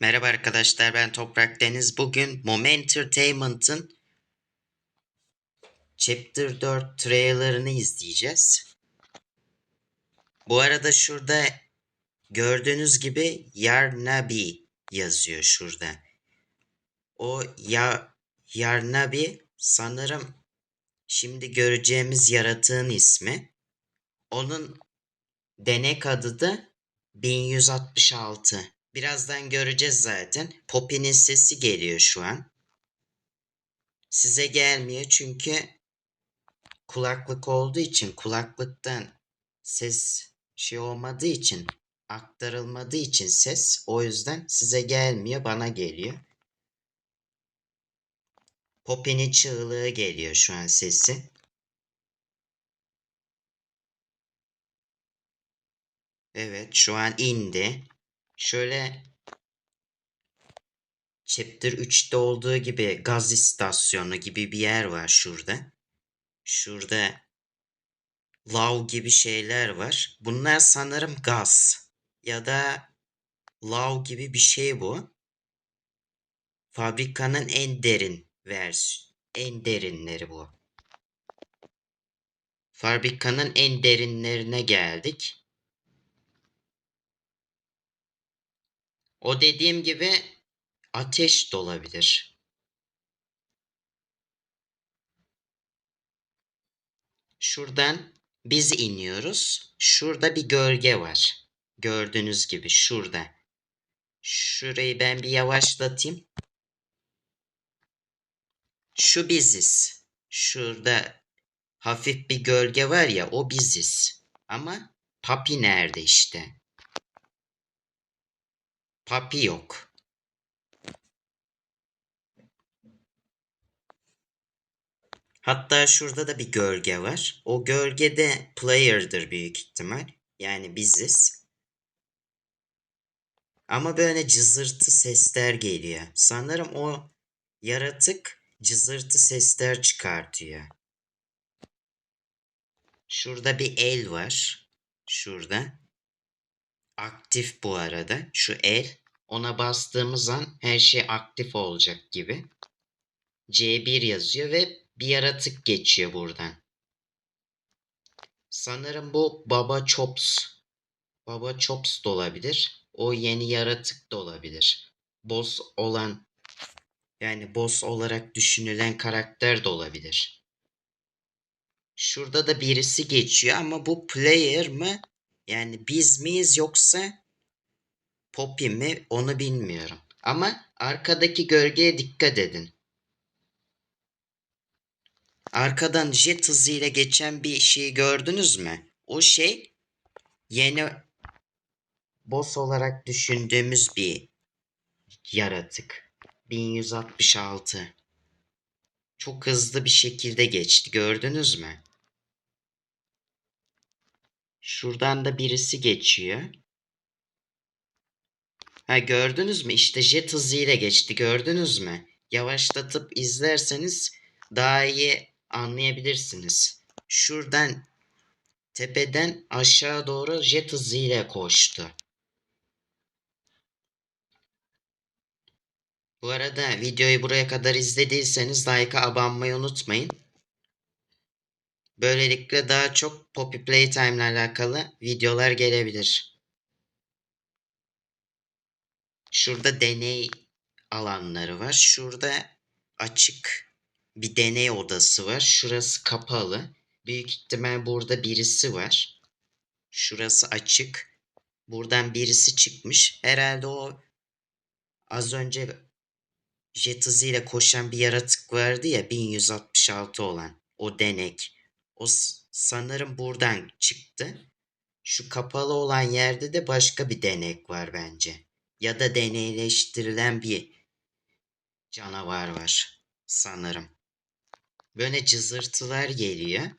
Merhaba arkadaşlar ben Toprak Deniz. Bugün Mom Entertainment'ın Chapter 4 trailerını izleyeceğiz. Bu arada şurada gördüğünüz gibi Yarnabi yazıyor şurada. O ya Yarnabi sanırım şimdi göreceğimiz yaratığın ismi. Onun denek adı da 1166. Birazdan göreceğiz zaten. Poppy'nin sesi geliyor şu an. Size gelmiyor çünkü kulaklık olduğu için kulaklıktan ses şey olmadığı için aktarılmadığı için ses o yüzden size gelmiyor bana geliyor. Poppy'nin çığlığı geliyor şu an sesi. Evet şu an indi. Şöyle Chapter 3'te olduğu gibi gaz istasyonu gibi bir yer var şurada. Şurada lav gibi şeyler var. Bunlar sanırım gaz ya da lav gibi bir şey bu. Fabrikanın en derin vers en derinleri bu. Fabrikanın en derinlerine geldik. O dediğim gibi ateş de olabilir. Şuradan biz iniyoruz. Şurada bir gölge var. Gördüğünüz gibi şurada. Şurayı ben bir yavaşlatayım. Şu biziz. Şurada hafif bir gölge var ya o biziz. Ama Papi nerede işte? Papi yok. Hatta şurada da bir gölge var. O gölgede player'dır büyük ihtimal. Yani biziz. Ama böyle cızırtı sesler geliyor. Sanırım o yaratık cızırtı sesler çıkartıyor. Şurada bir el var. Şurada. Aktif bu arada. Şu el. Ona bastığımız an her şey aktif olacak gibi. C1 yazıyor ve bir yaratık geçiyor buradan. Sanırım bu Baba Chops. Baba Chops da olabilir. O yeni yaratık da olabilir. Boss olan yani boss olarak düşünülen karakter de olabilir. Şurada da birisi geçiyor ama bu player mı? Yani biz miyiz yoksa Poppy mi? Onu bilmiyorum. Ama arkadaki gölgeye dikkat edin. Arkadan jet hızıyla geçen bir şeyi gördünüz mü? O şey yeni boss olarak düşündüğümüz bir yaratık. 1166. Çok hızlı bir şekilde geçti. Gördünüz mü? Şuradan da birisi geçiyor. Ha gördünüz mü? İşte jet hızıyla geçti. Gördünüz mü? Yavaşlatıp izlerseniz daha iyi anlayabilirsiniz. Şuradan tepeden aşağı doğru jet hızıyla koştu. Bu arada videoyu buraya kadar izlediyseniz like'a abanmayı unutmayın. Böylelikle daha çok Poppy Playtime ile alakalı videolar gelebilir. Şurada deney alanları var. Şurada açık bir deney odası var. Şurası kapalı. Büyük ihtimal burada birisi var. Şurası açık. Buradan birisi çıkmış. Herhalde o az önce jet hızıyla koşan bir yaratık vardı ya 1166 olan. O denek. O sanırım buradan çıktı. Şu kapalı olan yerde de başka bir denek var bence. Ya da deneyleştirilen bir canavar var sanırım. Böyle cızırtılar geliyor.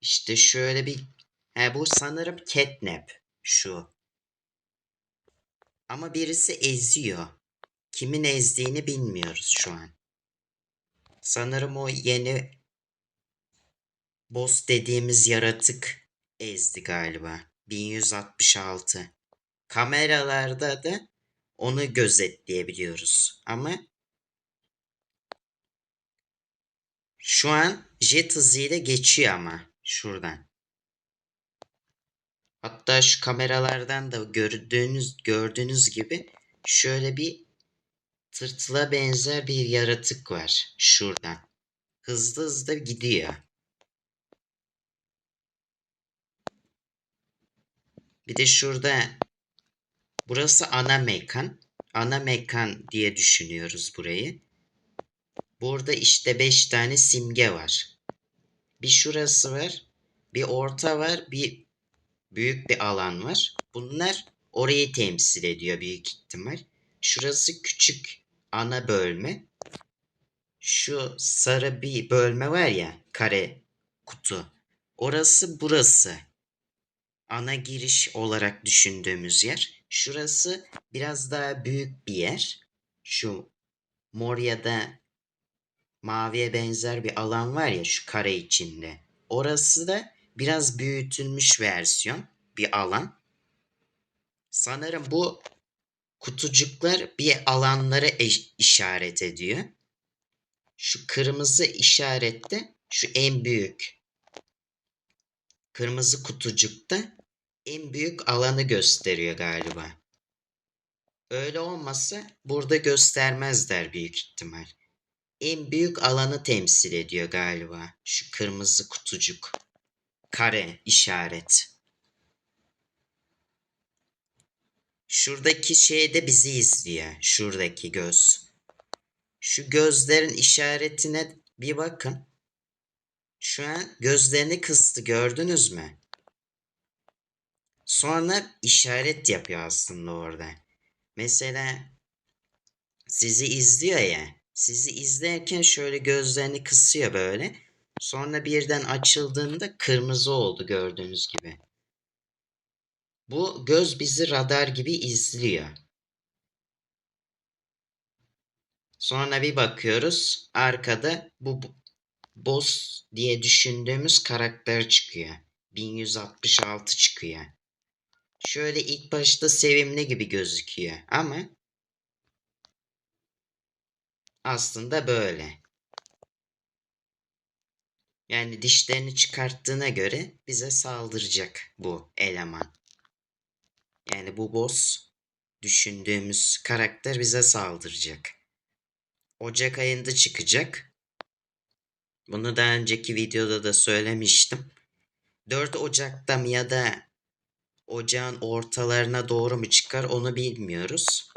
İşte şöyle bir... He, bu sanırım catnap. Şu. Ama birisi eziyor. Kimin ezdiğini bilmiyoruz şu an. Sanırım o yeni boss dediğimiz yaratık ezdi galiba. 1166. kameralarda da onu gözetleyebiliyoruz. Ama şu an jet hızıyla geçiyor ama şuradan. Hatta şu kameralardan da gördüğünüz gördüğünüz gibi şöyle bir tırtıla benzer bir yaratık var şuradan. Hızlı hızlı gidiyor. Bir de şurada burası ana mekan. Ana mekan diye düşünüyoruz burayı. Burada işte 5 tane simge var. Bir şurası var. Bir orta var. Bir büyük bir alan var. Bunlar orayı temsil ediyor büyük ihtimal. Şurası küçük ana bölme. Şu sarı bir bölme var ya kare kutu. Orası burası. Ana giriş olarak düşündüğümüz yer. Şurası biraz daha büyük bir yer. Şu mor da maviye benzer bir alan var ya şu kare içinde. Orası da biraz büyütülmüş versiyon bir alan. Sanırım bu kutucuklar bir alanları eş- işaret ediyor. Şu kırmızı işarette şu en büyük kırmızı kutucukta en büyük alanı gösteriyor galiba. Öyle olmasa burada göstermezler büyük ihtimal. En büyük alanı temsil ediyor galiba şu kırmızı kutucuk. Kare işaret. Şuradaki şey de bizi izliyor. Şuradaki göz. Şu gözlerin işaretine bir bakın. Şu an gözlerini kıstı gördünüz mü? Sonra işaret yapıyor aslında orada. Mesela sizi izliyor ya. Sizi izlerken şöyle gözlerini kısıyor böyle. Sonra birden açıldığında kırmızı oldu gördüğünüz gibi. Bu göz bizi radar gibi izliyor. Sonra bir bakıyoruz arkada bu boss diye düşündüğümüz karakter çıkıyor. 1166 çıkıyor. Şöyle ilk başta sevimli gibi gözüküyor ama aslında böyle. Yani dişlerini çıkarttığına göre bize saldıracak bu eleman. Yani bu boss düşündüğümüz karakter bize saldıracak. Ocak ayında çıkacak. Bunu daha önceki videoda da söylemiştim. 4 Ocak'ta mı ya da ocağın ortalarına doğru mu çıkar onu bilmiyoruz.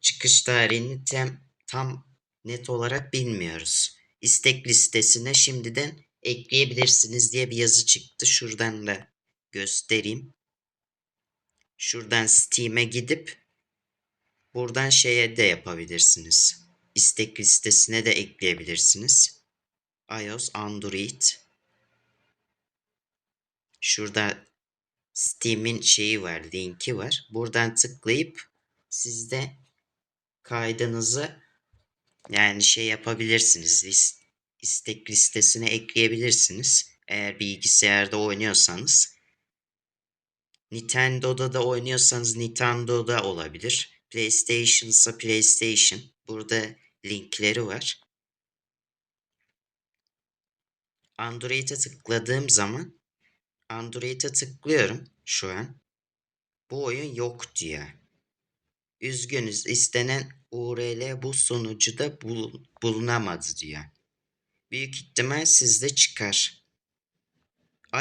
Çıkış tarihini tam, tam net olarak bilmiyoruz. İstek listesine şimdiden ekleyebilirsiniz diye bir yazı çıktı. Şuradan da göstereyim. Şuradan Steam'e gidip buradan şeye de yapabilirsiniz. İstek listesine de ekleyebilirsiniz. iOS, Android. Şurada Steam'in şeyi var, linki var. Buradan tıklayıp siz de kaydınızı yani şey yapabilirsiniz. İstek listesine ekleyebilirsiniz. Eğer bilgisayarda oynuyorsanız. Nintendo'da da oynuyorsanız Nintendo'da olabilir. PlayStation ise PlayStation. Burada linkleri var. Android'e tıkladığım zaman Android'e tıklıyorum şu an. Bu oyun yok diyor. Üzgünüz istenen URL bu sunucuda bul- bulunamadı diyor. Büyük ihtimal sizde çıkar.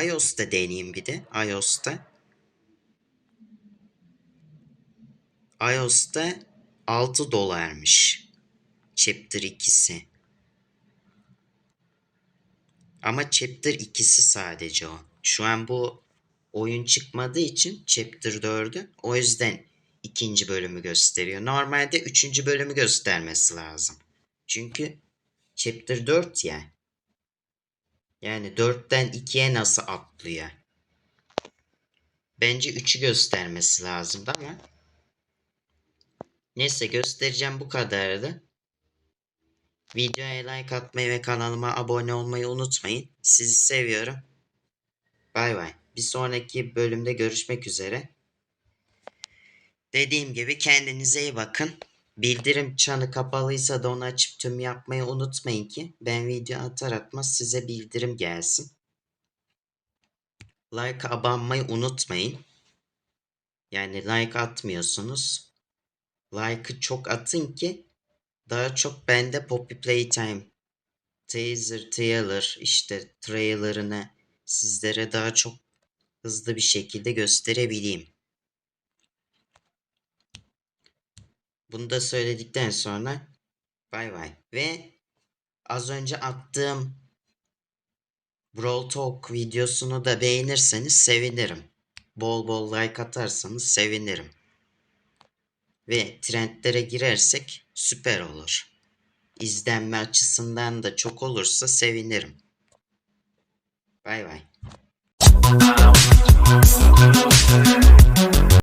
iOS'ta deneyeyim bir de. iOS'ta. iOS'ta 6 dolarmış. Chapter 2'si. Ama Chapter 2'si sadece o. Şu an bu oyun çıkmadığı için Chapter 4'ü o yüzden ikinci bölümü gösteriyor. Normalde üçüncü bölümü göstermesi lazım. Çünkü Chapter 4 ya. Yani 4'ten 2'ye nasıl atlıyor? Bence 3'ü göstermesi lazımdı ama Neyse göstereceğim bu kadardı. Videoya like atmayı ve kanalıma abone olmayı unutmayın. Sizi seviyorum. Bay bay. Bir sonraki bölümde görüşmek üzere. Dediğim gibi kendinize iyi bakın. Bildirim çanı kapalıysa da onu açıp tüm yapmayı unutmayın ki ben video atar atmaz size bildirim gelsin. Like abanmayı unutmayın. Yani like atmıyorsunuz. Like'ı çok atın ki daha çok bende Poppy Playtime teaser, trailer işte trailerını sizlere daha çok hızlı bir şekilde gösterebileyim. Bunu da söyledikten sonra bay bay. Ve az önce attığım Brawl Talk videosunu da beğenirseniz sevinirim. Bol bol like atarsanız sevinirim. Ve trendlere girersek süper olur. İzlenme açısından da çok olursa sevinirim. バイバイ。